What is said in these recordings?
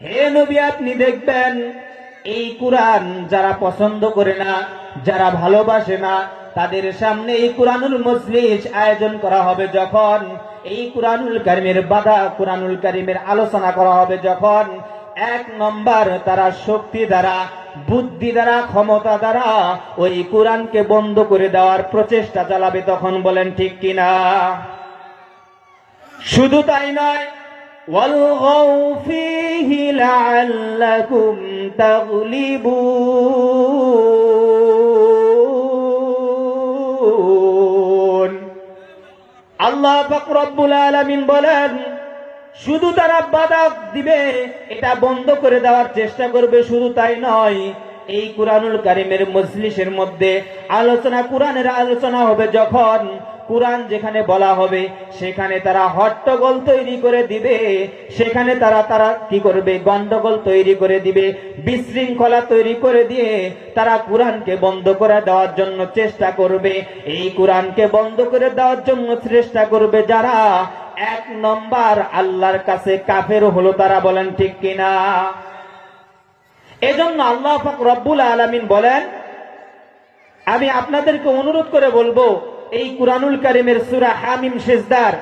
হে নবী, আপনি দেখবেন এই কোরআন যারা পছন্দ করে না, যারা ভালোবাসে না, তাদের সামনে এই কোরআনুল মজলিস আয়োজন করা হবে যখন, এই কোরআনুল কারিমের বাধা, কোরআনুল কারিমের আলোচনা করা হবে যখন, এক নম্বর তারা শক্তি দ্বারা, বুদ্ধি দ্বারা, ক্ষমতা দ্বারা ওই কোরআনকে বন্ধ করে দেওয়ার প্রচেষ্টা চালাবে তখন বলেন ঠিক কিনা? শুধু তাই নয় وَالْغَوْا فِيهِ لَعَلَّكُمْ تَغْلِبُونَ আল্লাহ পাক রব্বুল আলামিন বলেন শুধু তারা বাধা দিবে এটা বন্ধ করে দেওয়ার চেষ্টা করবে শুধু তাই নয় এই কুরআনুল কারিমের মজলিসের মধ্যে আলোচনা, কোরআনের আলোচনা হবে যখন কোরআন যেখানে বলা হবে, সেখানে তারা হট্টগোল তৈরি করে দিবে। সেখানে তারা তারা কি করবে? গন্ডগোল তৈরি করে দিবে, বিশৃঙ্খলা তৈরি করে দিয়ে তারা কোরআনকে বন্ধ করে দেওয়ার জন্য চেষ্টা করবে। এই কোরআনকে বন্ধ করে দেওয়ার জন্য চেষ্টা করবে যারা এক নম্বর আল্লাহর কাছে কাফের হলো, তারা বলেন, ঠিক কিনা? এজন্য আল্লাহ রব্বুল আলামিন বলেন, আমি আপনাদেরকে অনুরোধ করে বলব, এই কুরআনুল কারিমের সূরা হামিম সেজদার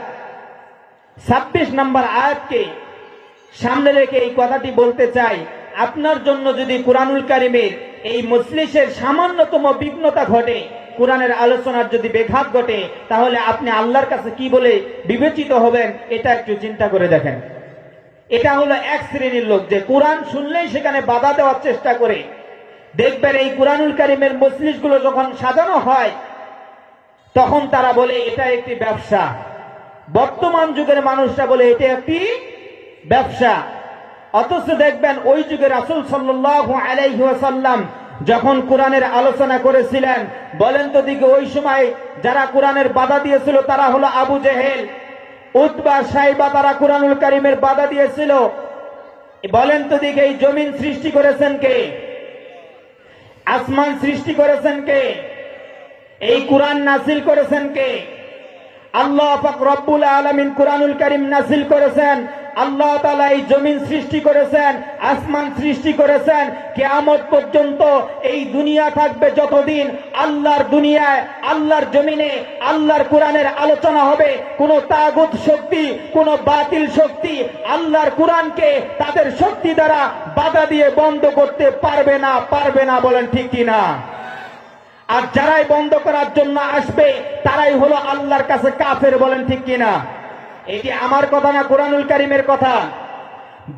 26 নম্বর আয়াতকে সামনে রেখে এই কথাটি বলতে চাই। আপনার জন্য যদি কুরআনুল কারিমের এই মজলিসের সামান্যতম বিঘ্নতা ঘটে, কোরআনের আলোচনার যদি বেঘাত ঘটে, তাহলে আপনি আল্লাহর কাছে কি বলে বিবেচিত হবেন, এটা একটু চিন্তা করে দেখেন। এটা হলো এক শ্রেণির লোক, যে কোরআন শুনলেই সেখানে বাধা দেওয়ার চেষ্টা করে। দেখবেন এই কোরআনুল কারিমের মজলিসগুলো যখন সাজানো হয়, তখন তারা বলে, এটা একটি ব্যবসা। বর্তমান যুগের মানুষরা বলে, এটা একটি ব্যবসা। অথচ দেখবেন ওই যুগের আলাইহি ওয়াসাল্লাম যখন কোরআনের আলোচনা করেছিলেন, বলেন তো দিকে, ওই সময় যারা কোরআনের বাধা দিয়েছিল, তারা হলো আবু জেহেল। উতবা সাইবা তারা কোরআনুল কারিমের বাধা দিয়েছিল। বলেন তো দিকে এই জমিন সৃষ্টি করেছেন কে? আসমান সৃষ্টি করেছেন কে? এই কোরআন নাসিল করেছেন কে? আল্লাহ রব্বুল আলমিন কোরআনুল করিম নাসিল করেছেন। আল্লাহ তালা এই জমিন সৃষ্টি করেছেন, আসমান সৃষ্টি করেছেন, কিয়ামত পর্যন্ত এই দুনিয়া থাকবে যতদিন আল্লাহর দুনিয়ায়, আল্লাহর জমিনে, আল্লাহর কোরআনের আলোচনা হবে। কোন তাগুত শক্তি, কোন বাতিল শক্তি আল্লাহর কোরআনকে তাদের শক্তি দ্বারা বাধা দিয়ে বন্ধ করতে পারবে না পারবে না বলেন ঠিক কিনা? আর যারাই বন্ধ করার জন্য আসবে, তারাই হলো আল্লাহর কাছে কাফের বলেন ঠিক কিনা? এটি আমার কথা না কোরআনুল কারিমের কথা।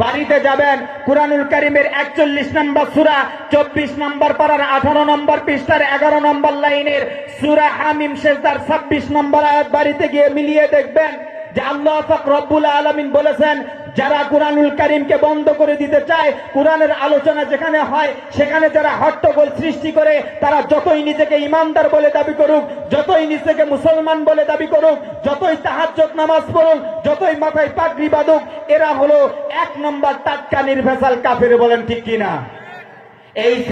বাড়িতে যাবেন, কোরআনুল করিমের একচল্লিশ নম্বর সুরা, চব্বিশ নম্বর পাড়ার আঠারো নম্বর পৃষ্ঠার এগারো নম্বর লাইনের সুরা হামিম শেষদার ছাব্বিশ নম্বর আয়াত বাড়িতে গিয়ে মিলিয়ে দেখবেন যে আল্লাহ রব্বুল আলমিন বলেছেন যারা কোরআনুল করিমকে বন্ধ করে দিতে চায়, কোরআনের আলোচনা যেখানে হয়, সেখানে যারা হট্টগোল সৃষ্টি করে, তারা যতই নিজেকে ইমানদার বলে দাবি করুক, যতই নিজেকে মুসলমান বলে দাবি করুক, যতই তাহাজ্জত নামাজ পড়ুক, যতই মাথায় পাগড়ি বাঁধুক, এরা হলো এক নম্বর টাটকা নির্ভেসাল কাফের বলেন ঠিক কিনা? এই